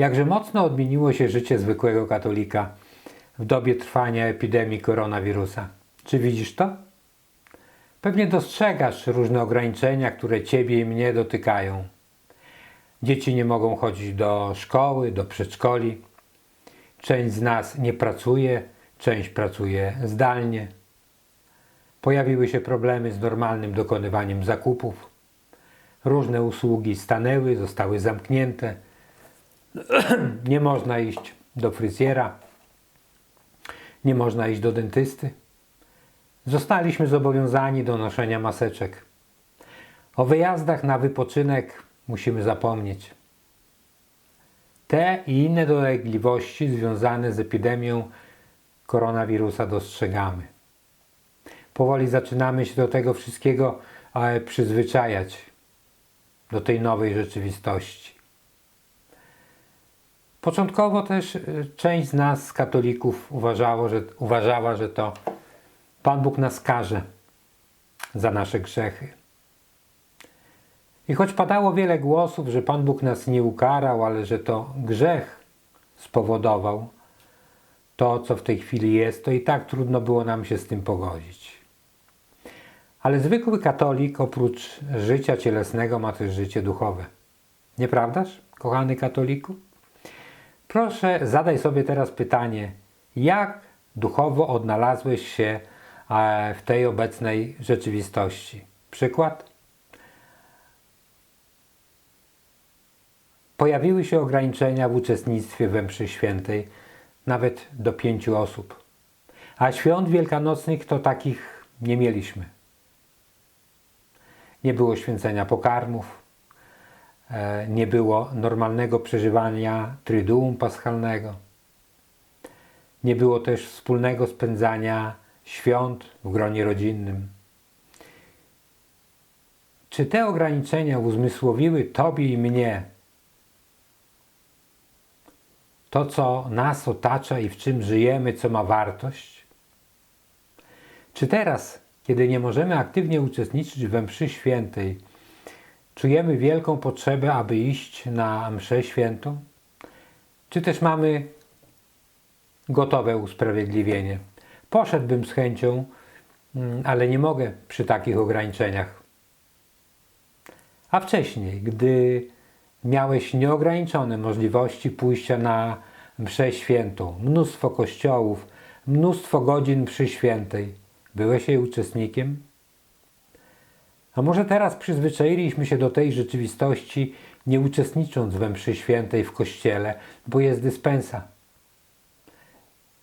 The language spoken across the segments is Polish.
Jakże mocno odmieniło się życie zwykłego katolika w dobie trwania epidemii koronawirusa. Czy widzisz to? Pewnie dostrzegasz różne ograniczenia, które ciebie i mnie dotykają. Dzieci nie mogą chodzić do szkoły, do przedszkoli. Część z nas nie pracuje, część pracuje zdalnie. Pojawiły się problemy z normalnym dokonywaniem zakupów. Różne usługi stanęły, zostały zamknięte. nie można iść do fryzjera, nie można iść do dentysty. Zostaliśmy zobowiązani do noszenia maseczek. O wyjazdach na wypoczynek musimy zapomnieć. Te i inne dolegliwości związane z epidemią koronawirusa dostrzegamy. Powoli zaczynamy się do tego wszystkiego przyzwyczajać, do tej nowej rzeczywistości. Początkowo też e, część z nas, katolików, uważało, że, uważała, że to Pan Bóg nas karze za nasze grzechy. I choć padało wiele głosów, że Pan Bóg nas nie ukarał, ale że to grzech spowodował to, co w tej chwili jest, to i tak trudno było nam się z tym pogodzić. Ale zwykły katolik oprócz życia cielesnego ma też życie duchowe. Nieprawdaż, kochany katoliku? Proszę, zadaj sobie teraz pytanie, jak duchowo odnalazłeś się e, w tej obecnej rzeczywistości? Przykład? Pojawiły się ograniczenia w uczestnictwie we mszy świętej, nawet do pięciu osób. A świąt wielkanocnych to takich nie mieliśmy. Nie było święcenia pokarmów, nie było normalnego przeżywania Triduum Paschalnego. Nie było też wspólnego spędzania świąt w gronie rodzinnym. Czy te ograniczenia uzmysłowiły Tobie i mnie to, co nas otacza i w czym żyjemy, co ma wartość? Czy teraz, kiedy nie możemy aktywnie uczestniczyć we mszy świętej, czujemy wielką potrzebę, aby iść na mszę świętą? Czy też mamy gotowe usprawiedliwienie? Poszedłbym z chęcią, mm, ale nie mogę przy takich ograniczeniach. A wcześniej, gdy miałeś nieograniczone możliwości pójścia na mszę świętą, mnóstwo kościołów, mnóstwo godzin przy świętej. Byłeś jej uczestnikiem? A może teraz przyzwyczailiśmy się do tej rzeczywistości, nie uczestnicząc we mszy świętej w kościele, bo jest dyspensa.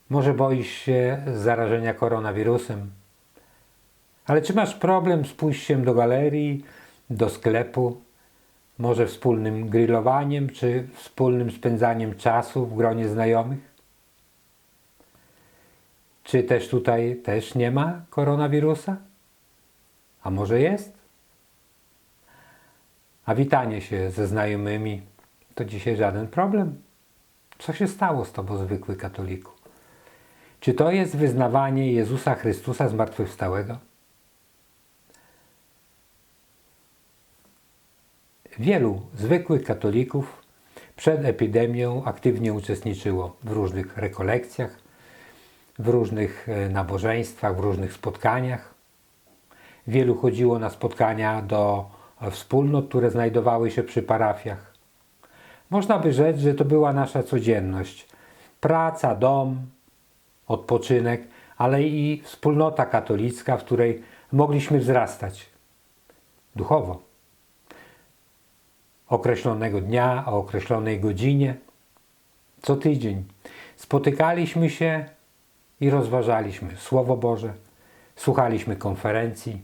Może boisz się zarażenia koronawirusem. Ale czy masz problem z pójściem do galerii, do sklepu, może wspólnym grillowaniem czy wspólnym spędzaniem czasu w gronie znajomych? Czy też tutaj też nie ma koronawirusa? A może jest? A witanie się ze znajomymi to dzisiaj żaden problem. Co się stało z Tobą, zwykły katoliku? Czy to jest wyznawanie Jezusa Chrystusa zmartwychwstałego? Wielu zwykłych katolików przed epidemią aktywnie uczestniczyło w różnych rekolekcjach, w różnych e, nabożeństwach, w różnych spotkaniach. Wielu chodziło na spotkania do wspólnot, które znajdowały się przy parafiach. Można by rzec, że to była nasza codzienność. Praca, dom, odpoczynek, ale i wspólnota katolicka, w której mogliśmy wzrastać duchowo określonego dnia, o określonej godzinie. Co tydzień spotykaliśmy się i rozważaliśmy Słowo Boże, słuchaliśmy konferencji,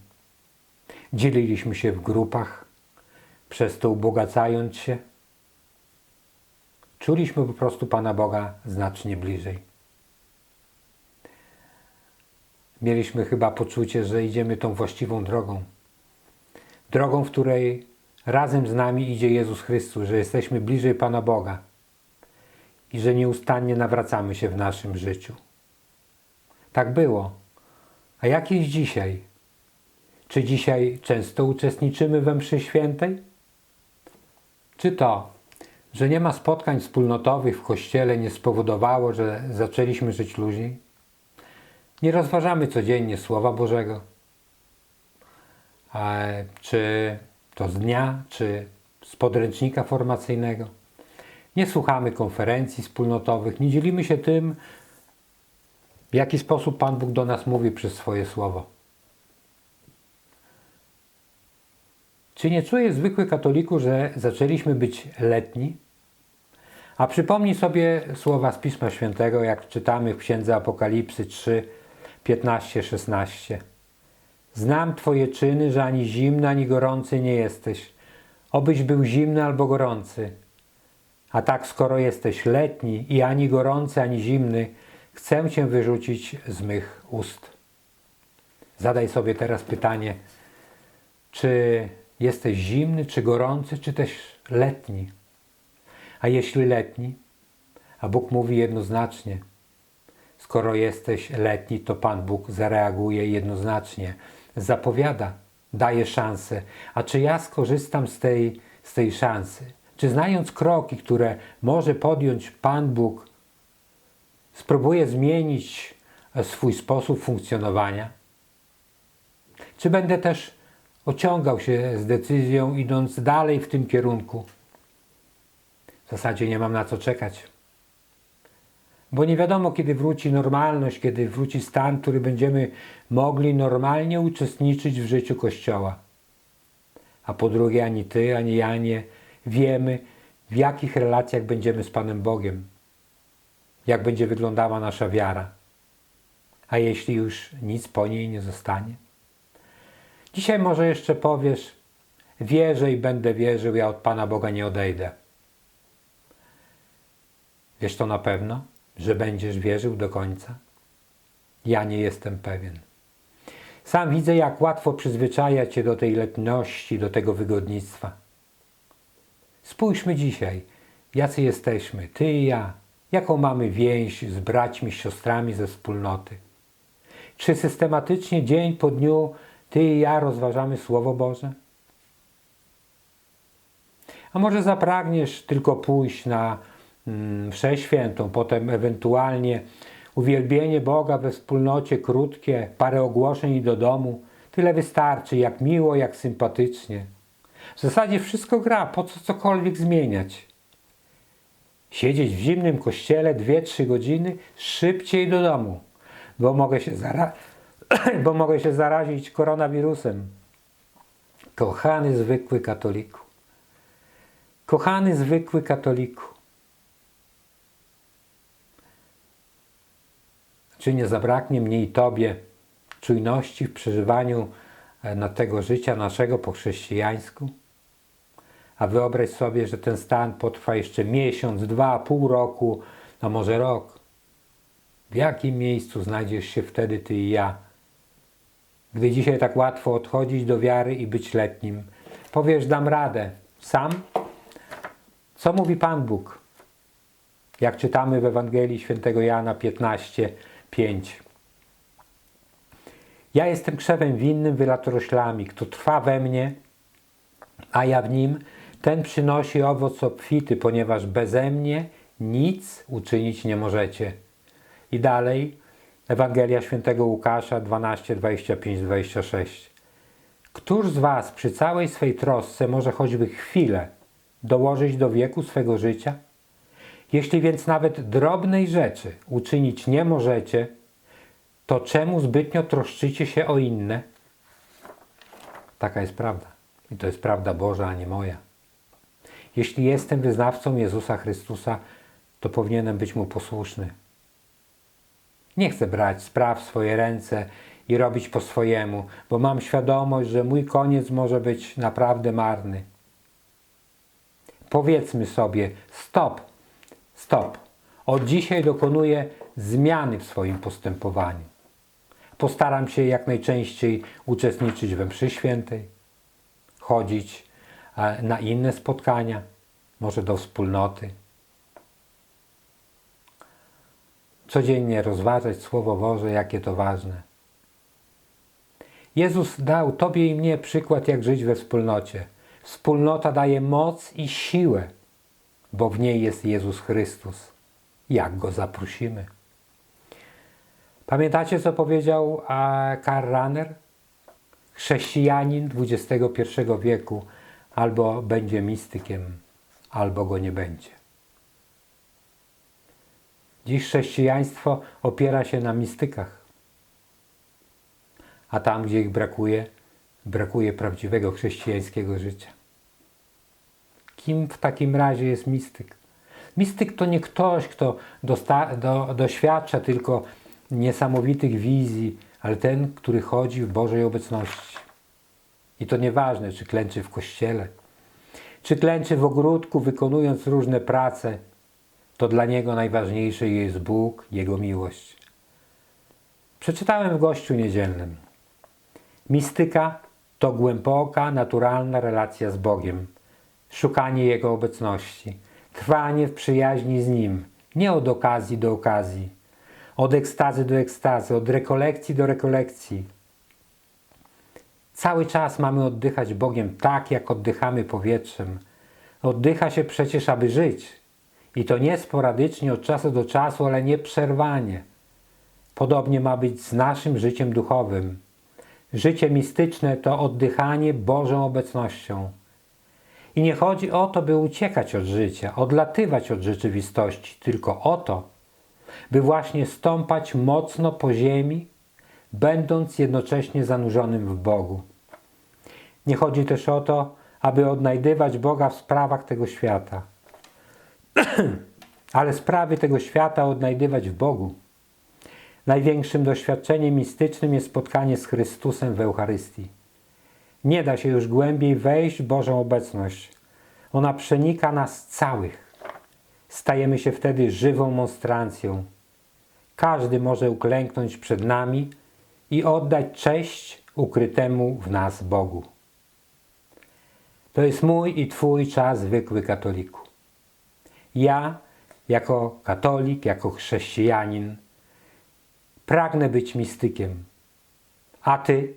dzieliliśmy się w grupach, przez to ubogacając się. Czuliśmy po prostu Pana Boga znacznie bliżej. Mieliśmy chyba poczucie, że idziemy tą właściwą drogą. Drogą, w której Razem z nami idzie Jezus Chrystus, że jesteśmy bliżej Pana Boga i że nieustannie nawracamy się w naszym życiu. Tak było. A jak jest dzisiaj? Czy dzisiaj często uczestniczymy we mszy świętej? Czy to że nie ma spotkań wspólnotowych w kościele nie spowodowało, że zaczęliśmy żyć luźniej? Nie rozważamy codziennie Słowa Bożego? E, Czy to z dnia, czy z podręcznika formacyjnego? Nie słuchamy konferencji wspólnotowych, nie dzielimy się tym, w jaki sposób Pan Bóg do nas mówi przez swoje słowo. Czy nie czuje zwykły katoliku, że zaczęliśmy być letni? A przypomnij sobie słowa z Pisma Świętego, jak czytamy w Księdze Apokalipsy 3, 15, 16. Znam Twoje czyny, że ani zimny, ani gorący nie jesteś. Obyś był zimny albo gorący. A tak, skoro jesteś letni i ani gorący, ani zimny, chcę Cię wyrzucić z mych ust. Zadaj sobie teraz pytanie, czy jesteś zimny, czy gorący, czy też letni? A jeśli letni, a Bóg mówi jednoznacznie, skoro jesteś letni, to Pan Bóg zareaguje jednoznacznie, zapowiada, daje szansę. A czy ja skorzystam z tej, z tej szansy? Czy znając kroki, które może podjąć Pan Bóg, spróbuję zmienić swój sposób funkcjonowania? Czy będę też ociągał się z decyzją, idąc dalej w tym kierunku? W zasadzie nie mam na co czekać. Bo nie wiadomo, kiedy wróci normalność, kiedy wróci stan, który będziemy mogli normalnie uczestniczyć w życiu Kościoła. A po drugie, ani ty, ani ja nie wiemy, w jakich relacjach będziemy z Panem Bogiem, jak będzie wyglądała nasza wiara. A jeśli już nic po niej nie zostanie? Dzisiaj może jeszcze powiesz, wierzę i będę wierzył, ja od Pana Boga nie odejdę. Wiesz to na pewno, że będziesz wierzył do końca? Ja nie jestem pewien. Sam widzę, jak łatwo przyzwyczaja cię do tej letności, do tego wygodnictwa. Spójrzmy dzisiaj, jacy jesteśmy, ty i ja, jaką mamy więź z braćmi, siostrami ze wspólnoty. Czy systematycznie dzień po dniu ty i ja rozważamy Słowo Boże? A może zapragniesz tylko pójść na mm, mszę świętą, potem ewentualnie uwielbienie Boga we wspólnocie krótkie, parę ogłoszeń i do domu. Tyle wystarczy, jak miło, jak sympatycznie. W zasadzie wszystko gra, po co cokolwiek zmieniać? Siedzieć w zimnym kościele 2-3 godziny, szybciej do domu, bo mogę się, zara- bo mogę się zarazić koronawirusem. Kochany zwykły katoliku. Kochany zwykły katoliku. Czy nie zabraknie mnie i Tobie czujności w przeżywaniu e, na tego życia naszego po chrześcijańsku? A wyobraź sobie, że ten stan potrwa jeszcze miesiąc, dwa, pół roku, a może rok. W jakim miejscu znajdziesz się wtedy Ty i ja? Gdy dzisiaj tak łatwo odchodzić do wiary i być letnim. Powiesz, dam radę. Sam? Co mówi Pan Bóg? Jak czytamy w Ewangelii Świętego Jana 15, 5. Ja jestem krzewem winnym wylatoroślami. Kto trwa we mnie, a ja w nim, ten przynosi owoc obfity, ponieważ beze mnie nic uczynić nie możecie. I dalej Ewangelia Świętego Łukasza 12, 25, 26. Któż z Was przy całej swej trosce może choćby chwilę dołożyć do wieku swego życia? Jeśli więc nawet drobnej rzeczy uczynić nie możecie, to czemu zbytnio troszczycie się o inne? Taka jest prawda. I to jest prawda Boża, a nie moja. Jeśli jestem wyznawcą Jezusa Chrystusa, to powinienem być Mu posłuszny. Nie chcę brać spraw w swoje ręce i robić po swojemu, bo mam świadomość, że mój koniec może być naprawdę marny. Powiedzmy sobie: stop, stop. Od dzisiaj dokonuję zmiany w swoim postępowaniu. Postaram się jak najczęściej uczestniczyć we mszy świętej, chodzić e, na inne spotkania, może do wspólnoty. Codziennie rozważać Słowo Boże, jakie to ważne. Jezus dał Tobie i mnie przykład, jak żyć we wspólnocie. Wspólnota daje moc i siłę bo w niej jest Jezus Chrystus. Jak go zaprosimy? Pamiętacie, co powiedział Karl Rahner? Chrześcijanin XXI wieku albo będzie mistykiem, albo go nie będzie. Dziś chrześcijaństwo opiera się na mistykach, a tam, gdzie ich brakuje, brakuje prawdziwego chrześcijańskiego życia. Kim w takim razie jest mistyk? Mistyk to nie ktoś, kto do, doświadcza tylko niesamowitych wizji, ale ten, który chodzi w Bożej obecności. I to nieważne, czy klęczy w kościele, czy klęczy w ogródku, wykonując różne prace, to dla niego najważniejszy jest Bóg, Jego miłość. Przeczytałem w Gościu Niedzielnym. Mistyka to głęboka, naturalna relacja z Bogiem, szukanie Jego obecności, trwanie w przyjaźni z Nim, nie od okazji do okazji, od ekstazy do ekstazy, od rekolekcji do rekolekcji. Cały czas mamy oddychać Bogiem tak, jak oddychamy powietrzem. Oddycha się przecież, aby żyć. I to nie sporadycznie od czasu do czasu, ale nieprzerwanie. Podobnie ma być z naszym życiem duchowym. Życie mistyczne to oddychanie Bożą obecnością. I nie chodzi o to, by uciekać od życia, odlatywać od rzeczywistości, tylko o to, by właśnie stąpać mocno po ziemi, będąc jednocześnie zanurzonym w Bogu. Nie chodzi też o to, aby odnajdywać Boga w sprawach tego świata, ale sprawy tego świata odnajdywać w Bogu. Największym doświadczeniem mistycznym jest spotkanie z Chrystusem w Eucharystii. Nie da się już głębiej wejść w Bożą obecność. Ona przenika nas całych. Stajemy się wtedy żywą monstrancją. Każdy może uklęknąć przed nami i oddać cześć ukrytemu w nas Bogu. To jest mój i Twój czas, zwykły katoliku. Ja, jako katolik, jako chrześcijanin, pragnę być mistykiem. A Ty?